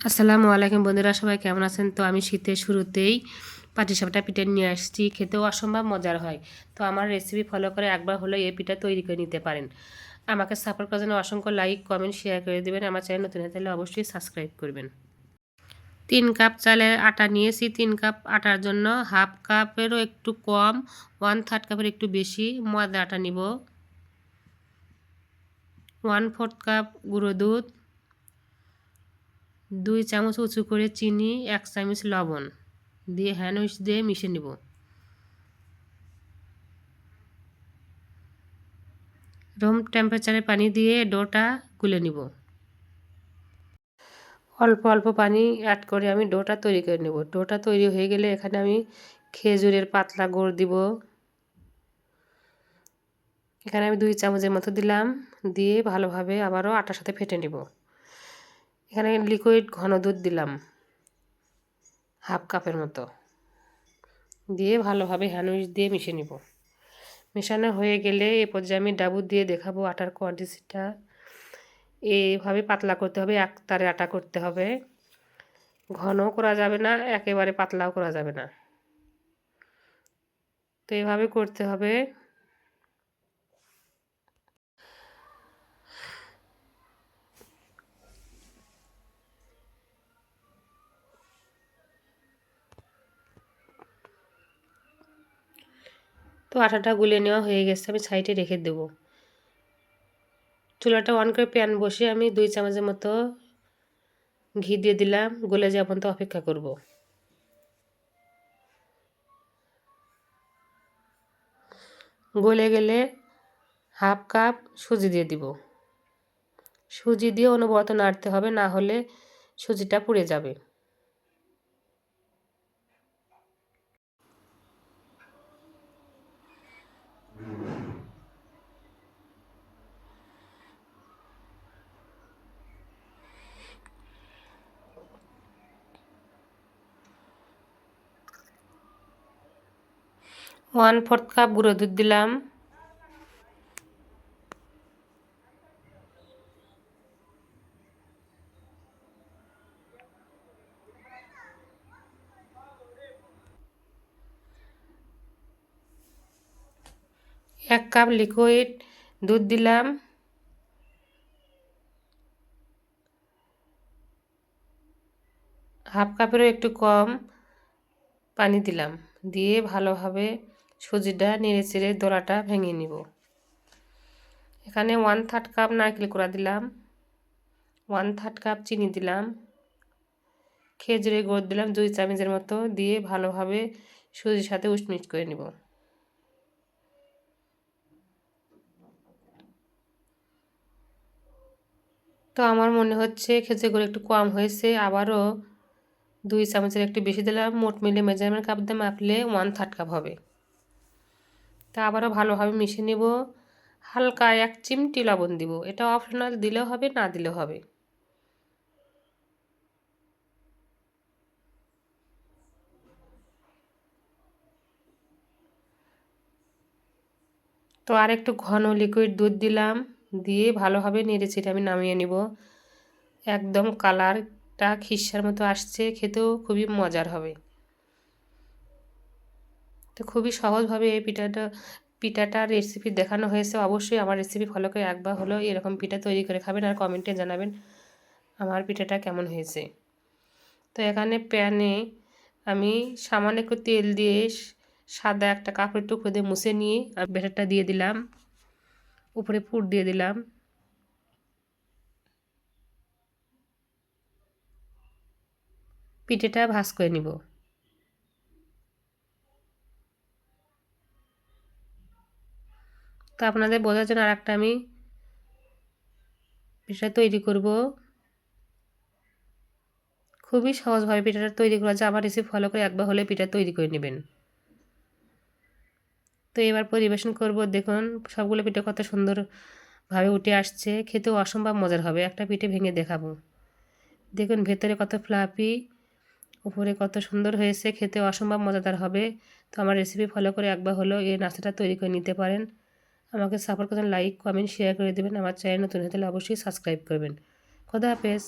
আসসালামু আলাইকুম বন্ধুরা, সবাই কেমন আছেন? তো আমি শীতের শুরুতেই পাটিসাপটা পিঠা নিয়ে আসছি, খেতেও অসম্ভব মজার হয়। তো আমার রেসিপি ফলো করে একবার হলো এই পিঠা তৈরি করে নিতে পারেন। আমাকে সাপোর্ট করার জন্য অসংখ্য লাইক কমেন্ট শেয়ার করে দেবেন। আমার চ্যানেল নতুন হয়ে তাহলে অবশ্যই সাবস্ক্রাইব করবেন। তিন কাপ চালের আটা নিয়েছি। তিন কাপ আটার জন্য হাফ কাপেরও একটু কম ওয়ান থার্ড কাপের একটু বেশি ময়দা আটা নিব। ওয়ান ফোর্থ কাপ গুঁড়ো দুধ দুই চামচ উঁচু করে চিনি, এক চামচ লবণ দিয়ে হ্যান্ড উইচ দিয়ে মিশে নিব। রুম টেম্পারেচারে পানি দিয়ে ডোটা গুলে নিব। অল্প অল্প পানি অ্যাড করে আমি ডোটা তৈরি করে নেব। ডোটা তৈরি হয়ে গেলে এখানে আমি খেজুরের পাতলা গুড় দিব। এখানে আমি দুই চামচের মতো দিলাম। দিয়ে ভালোভাবে আবারও আটার সাথে ফেটে নেব। এখানে লিকুইড ঘন দুধ দিলাম হাফ কাপের মতো। দিয়ে ভালোভাবে হ্যান্ডউইচ দিয়ে মিশিয়ে নিব। মেশানো হয়ে গেলে এ পর্যায়ে আমি ডাবু দিয়ে দেখাবো আটার কোয়ান্টিটিটা এইভাবে পাতলা করতে হবে, এক তারে আটা করতে হবে। ঘন করা যাবে না, একেবারে পাতলাও করা যাবে না। তো এভাবে করতে হবে। তো আটাটা গুলে নেওয়া হয়ে গেছে, আমি সাইডে রেখে দেবো। চুলাটা অন করে প্যান বসে আমি দুই চামচের মতো ঘি দিয়ে দিলাম, গলে যাওয়া পর্যন্ত অপেক্ষা করব। গলে গেলে হাফ কাপ সুজি দিয়ে দিব। সুজি দিয়ে অনুবর্ত নাড়তে হবে, না হলে সুজিটা পুড়ে যাবে। ওয়ান ফোর্থ কাপ গুঁড়ো দুধ দিলাম। এক কাপ লিকুইড দুধ দিলাম। হাফ কাপেরও একটু কম পানি দিলাম। দিয়ে ভালোভাবে সুজিটা নেড়ে চেড়ে দোলাটা ভেঙে নিব। এখানে ওয়ান থার্ড কাপ নারকেল কোড়া দিলাম ওয়ান থার্ড কাপ চিনি দিলাম, খেজুরের গুড় দিলাম, দুই চামচের মতো দিয়ে ভালোভাবে সুজির সাথে উষ্মিট করে নিব। তো আমার মনে হচ্ছে খেজুর গুঁড়ো একটু কম হয়েছে, আবারও দুই চামচের একটু বেশি দিলাম, মোট মিলে মেজারমেন্ট কাপ দিয়ে মাপলে ওয়ান থার্ড কাপ হবে। তা আবারও ভালোভাবে মিশিয়ে নেব। হালকা এক চিমটি লবণ দিব। এটা অপশনাল দিলেও হবে, না দিলেও হবে? তো আর একটু ঘন লিকুইড দুধ দিলাম। দিয়ে ভালোভাবে নেড়েচেড়ে আমি নামিয়ে নিব। একদম কালারটা খিসার মতো আসছে। খেতেও খুবই মজার হবে। তো খুবই সহজভাবে এই পিঠাটা, পিঠাটার রেসিপি দেখানো হয়েছে। অবশ্যই আমার রেসিপি ফলো করে একবার হলো এরকম পিঠা তৈরি করে খাবেন আর কমেন্টে জানাবেন আমার পিঠাটা কেমন হয়েছে। তো এখানে প্যানে আমি সামান্য একটু তেল দিয়ে সাদা একটা কাপড়ের টুকরো দিয়ে মুছে নিয়ে ব্যাটারটা দিয়ে দিলাম। উপরে পুর দিয়ে দিলাম। পিঠেটা ভাজ করে নিব। তো আপনাদের বোঝার জন্য আর একটা আমি পিঠাটা তৈরি করব। খুবই সহজভাবে পিঠাটা তৈরি করা যায়। আমার রেসিপি ফলো করে একবার হলে পিঠা তৈরি করে নেবেন। তো এবার পরিবেশন করব। দেখুন, সবগুলো পিঠে কত সুন্দরভাবে উঠে আসছে। খেতেও অসম্ভব মজার হবে। একটা পিঠে ভেঙে দেখাবো। দেখুন, ভেতরে কত ফ্লাপি উপরে কত সুন্দর হয়েছে। খেতে অসম্ভব মজাদার হবে। তো আমার রেসিপি ফলো করে একবার হলো এই নাস্তাটা তৈরি করে নিতে পারেন। আমাকে সাপোর্ট করবেন লাইক কমেন্ট শেয়ার করে দেবেন। আমার চ্যানেল নতুন তাহলে অবশ্যই সাবস্ক্রাইব করবেন। খোদা হাফেজ।